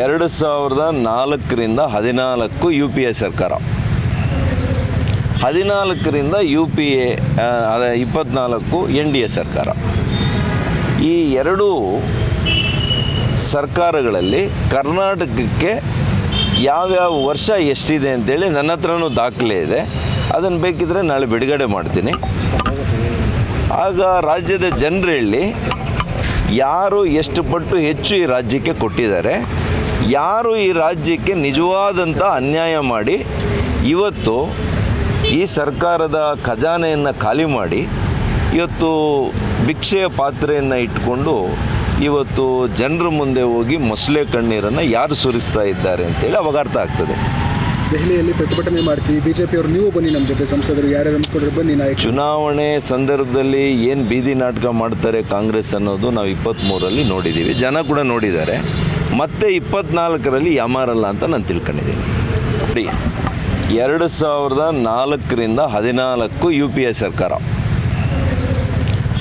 ಎರಡು ಸಾವಿರದ ನಾಲ್ಕರಿಂದ ಹದಿನಾಲ್ಕು ಯು ಪಿ ಎ ಸರ್ಕಾರ. ಹದಿನಾಲ್ಕರಿಂದ ಯು ಪಿ ಎ ಅದೇ ಇಪ್ಪತ್ನಾಲ್ಕು ಎನ್ ಡಿ ಎ ಸರ್ಕಾರ. ಈ ಎರಡೂ ಸರ್ಕಾರಗಳಲ್ಲಿ ಕರ್ನಾಟಕಕ್ಕೆ ಯಾವ್ಯಾವ ವರ್ಷ ಎಷ್ಟಿದೆ ಅಂತೇಳಿ ನನ್ನ ಹತ್ರನೂ ದಾಖಲೆ ಇದೆ. ಅದನ್ನು ಬೇಕಿದ್ರೆ ನಾಳೆ ಬಿಡುಗಡೆ ಮಾಡ್ತೀನಿ. ಆಗ ರಾಜ್ಯದ ಜನರಲ್ಲಿ ಯಾರು ಎಷ್ಟು ಪಟ್ಟು ಹೆಚ್ಚು ಈ ರಾಜ್ಯಕ್ಕೆ ಕೊಟ್ಟಿದ್ದಾರೆ, ಯಾರು ಈ ರಾಜ್ಯಕ್ಕೆ ನಿಜವಾದಂಥ ಅನ್ಯಾಯ ಮಾಡಿ, ಇವತ್ತು ಈ ಸರ್ಕಾರದ ಖಜಾನೆಯನ್ನು ಖಾಲಿ ಮಾಡಿ, ಇವತ್ತು ಭಿಕ್ಷೆಯ ಪಾತ್ರೆಯನ್ನು ಇಟ್ಕೊಂಡು ಇವತ್ತು ಜನರ ಮುಂದೆ ಹೋಗಿ ಮೊಸಳೆ ಕಣ್ಣೀರನ್ನು ಯಾರು ಸುರಿಸ್ತಾ ಇದ್ದಾರೆ ಅಂತೇಳಿ ಅವಾಗ ಅರ್ಥ ಆಗ್ತದೆ. ದೆಹಲಿಯಲ್ಲಿ ಪ್ರತಿಭಟನೆ ಮಾಡ್ತೀವಿ. ಬಿಜೆಪಿಯವರು ನೀವು ಬನ್ನಿ ನಮ್ಮ ಜೊತೆ ಸಂಸದರು, ಯಾರ್ಯಾರು ಅನ್ಕೊಂಡ್ರೆ ಬನ್ನಿ ನಾಯಕ ಚುನಾವಣೆ ಸಂದರ್ಭದಲ್ಲಿ ಏನು ಬೀದಿ ನಾಟಕ ಮಾಡ್ತಾರೆ ಕಾಂಗ್ರೆಸ್ ಅನ್ನೋದು ನಾವು ಇಪ್ಪತ್ತ್ಮೂರಲ್ಲಿ ನೋಡಿದ್ದೀವಿ ಜನ ಕೂಡ ನೋಡಿದ್ದಾರೆ. ಮತ್ತೆ ಇಪ್ಪತ್ನಾಲ್ಕರಲ್ಲಿ ಯಮಾರಲ್ಲ ಅಂತ ನಾನು ತಿಳ್ಕೊಂಡಿದ್ದೀನಿ. ಫ್ರೀ ಎರಡು ಸಾವಿರದ ನಾಲ್ಕರಿಂದ ಹದಿನಾಲ್ಕು ಯು ಪಿ ಎ ಸರ್ಕಾರ.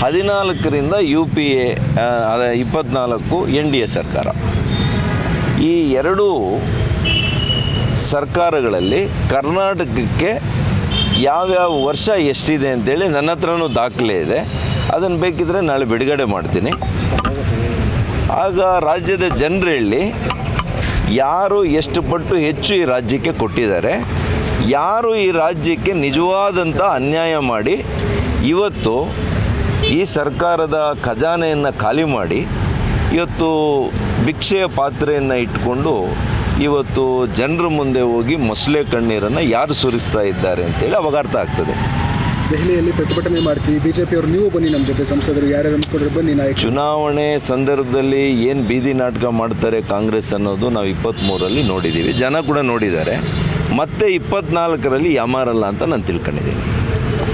ಹದಿನಾಲ್ಕರಿಂದ ಯು ಪಿ ಎ ಇಪ್ಪತ್ನಾಲ್ಕು ಎನ್ ಡಿ ಎ ಸರ್ಕಾರ. ಈ ಎರಡೂ ಸರ್ಕಾರಗಳಲ್ಲಿ ಕರ್ನಾಟಕಕ್ಕೆ ಯಾವ್ಯಾವ ವರ್ಷ ಎಷ್ಟಿದೆ ಅಂತೇಳಿ ನನ್ನ ಹತ್ರನೂ ದಾಖಲೆ ಇದೆ. ಅದನ್ನು ಬೇಕಿದ್ರೆ ನಾಳೆ ಬಿಡುಗಡೆ ಮಾಡ್ತೀನಿ. ಆಗ ರಾಜ್ಯದ ಜನರಲ್ಲಿ ಯಾರು ಎಷ್ಟು ಪಟ್ಟು ಹೆಚ್ಚು ಈ ರಾಜ್ಯಕ್ಕೆ ಕೊಟ್ಟಿದ್ದಾರೆ, ಯಾರು ಈ ರಾಜ್ಯಕ್ಕೆ ನಿಜವಾದಂಥ ಅನ್ಯಾಯ ಮಾಡಿ, ಇವತ್ತು ಈ ಸರ್ಕಾರದ ಖಜಾನೆಯನ್ನು ಖಾಲಿ ಮಾಡಿ, ಇವತ್ತು ಭಿಕ್ಷೆಯ ಪಾತ್ರೆಯನ್ನು ಇಟ್ಕೊಂಡು ಇವತ್ತು ಜನರ ಮುಂದೆ ಹೋಗಿ ಮೊಸಳೆ ಕಣ್ಣೀರನ್ನು ಯಾರು ಸುರಿಸ್ತಾ ಇದ್ದಾರೆ ಅಂತೇಳಿ ಅವಾಗ ಅರ್ಥ ಆಗ್ತದೆ. ದೆಹಲಿಯಲ್ಲಿ ಪ್ರತಿಭಟನೆ ಮಾಡ್ತೀವಿ. ಬಿಜೆಪಿಯವರು ನೀವು ಬನ್ನಿ ನಮ್ಮ ಜೊತೆ ಸಂಸದರು. ಯಾರ್ಯಾರು ಅನ್ಕೊಂಡ್ರೆ ಬನ್ನಿ ನಾಯಕ ಚುನಾವಣೆ ಸಂದರ್ಭದಲ್ಲಿ ಏನು ಬೀದಿ ನಾಟಕ ಮಾಡ್ತಾರೆ ಕಾಂಗ್ರೆಸ್ ಅನ್ನೋದು ನಾವು ಇಪ್ಪತ್ತ್ಮೂರಲ್ಲಿ ನೋಡಿದ್ದೀವಿ ಜನ ಕೂಡ ನೋಡಿದ್ದಾರೆ. ಮತ್ತೆ ಇಪ್ಪತ್ನಾಲ್ಕರಲ್ಲಿ ಯಾಮಾರಲ್ಲ ಅಂತ ನಾನು ತಿಳ್ಕೊಂಡಿದ್ದೀನಿ.